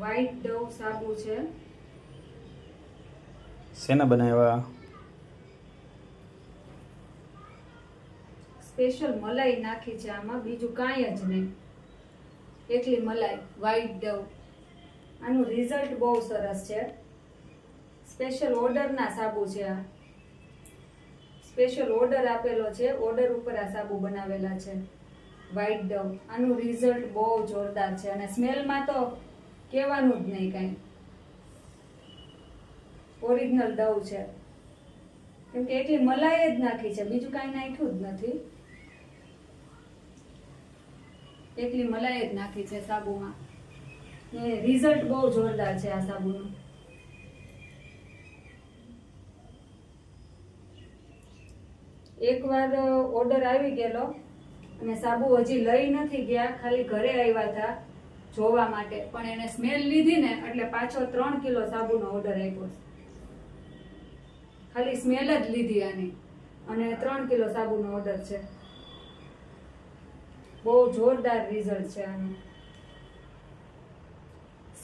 White Dove સાબુ છે. શેના બનાવ્યા? સ્પેશિયલ મલાઈ નાખી છે આમાં બીજું કાંઈ જ નહીં. એકલી મલાઈ વ્હાઈટ ડવ આનું રિઝલ્ટ બહુ સરસ છે. સ્પેશિયલ ઓર્ડરના સાબુ છે આ. સ્પેશિયલ ઓર્ડર આપેલો છે ઓર્ડર ઉપર આ સાબુ બનાવેલા છે. વ્હાઈટ ડવ આનું રિઝલ્ટ બહુ જોરદાર છે. અને સ્મેલમાં તો કહેવાનું જ નહીં કાંઈ. ઓરિજિનલ દવ છે. કેમ કે એટલી મલાઈ જ નાખી છે. બીજું કાંઈ નાખ્યું જ નથી. એટલી મલાઈ જ નાખી છે સાબુમાં. ને રિઝલ્ટ બહુ જોરદાર છે આ સાબુનું. એકવાર ઓર્ડર આવી ગયેલો અને સાબુ હજી લઈ નથી ગયા, ખાલી ઘરે આવ્યા હતા. જોવા માટે. પણ એને સ્મેલ લીધી ને એટલે પાછો ત્રણ કિલો સાબુનો ઓર્ડર આપ્યો ખાલી સ્મેલ જ લીધી આની. અને ત્રણ કિલો સાબુનો ઓર્ડર છે. બહુ જોરદાર રિઝલ્ટ છે આનું.